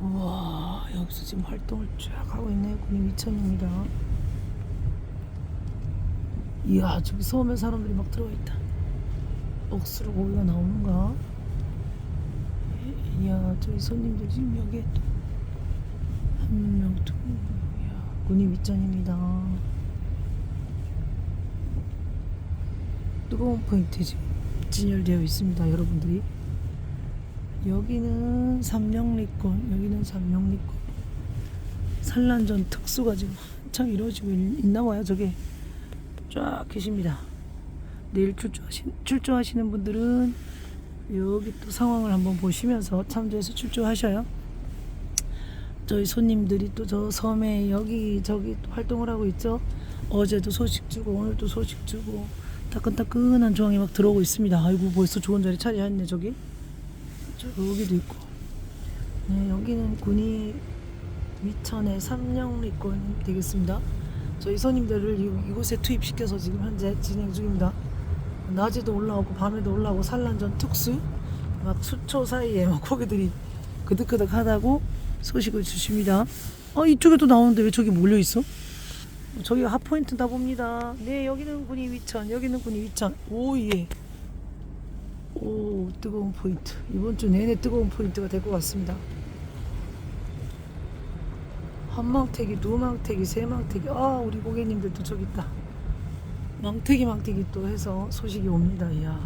우와 여기서 지금 활동을 쫙 하고 있네요 군인 위천입니다. 이야 저기 섬에 사람들이 막 들어와 있다. 억수로 고기가 나오는가? 이야 저기 손님들 지금 여기에 또 한명두 이야 군인 위천입니다. 뜨거운 포인트 지금 진열되어 있습니다 여러분들이 여기는 삼령리권 여기는 삼령리권. 산란전 특수가 지금 한창 이루어지고 있- 있나 봐요 저게. 쫙 계십니다. 내일 출조하신, 출조하시는 분들은 여기 또 상황을 한번 보시면서 참조해서 출조하셔요. 저희 손님들이 또 저 섬에 여기 저기 또 활동을 하고 있죠. 어제도 소식 주고 오늘도 소식 주고 따끈따끈한 조항이 막 들어오고 있습니다. 아이고 벌써 좋은 자리 차지했네 저기 저기도 있고. 네 여기는 군이 위천의 삼령리권 되겠습니다. 저희 이- 이곳에 투입시켜서 지금 현재 진행 중입니다. 낮에도 올라오고 밤에도 올라오고 산란전 특수 막 수초 사이에 막 고기들이 그득그득 하다고 소식을 주십니다. 어 이쪽에도 나오는데 왜 저기 몰려 있어? 저기가 핫포인트다 봅니다. 네 여기는 군이 위천 여기는 군이 위천. 오예 오 뜨거운 포인트. 이번 주 내내 뜨거운 포인트가 될 것 같습니다. 한 망태기 두 망태기 세 망태기. 아 우리 고객님들도 저기 있다. 망태기 망태기 또 해서 소식이 옵니다. 이야.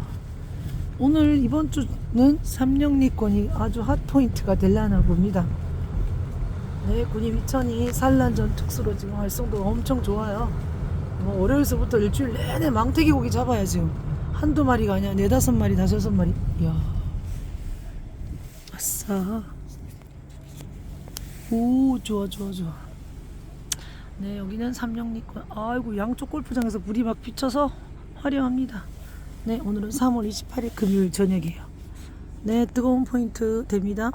오늘 이번 주는 삼령리권이 아주 핫 포인트가 될라나 봅니다. 네 군이 위천이 산란전 특수로 지금 활성도가 엄청 좋아요. 뭐 월요일서부터 일주일 내내 망태기 고기 잡아야 지금 한두 마리가 아니야. 네다섯 마리 다섯섯 마리. 이야. 아싸. 오 좋아 좋아 좋아. 네 여기는 삼령리권. 아이고 양쪽 골프장에서 물이 막 비쳐서 화려합니다. 네 오늘은 3월 28일 금요일 저녁이에요. 네 뜨거운 포인트 됩니다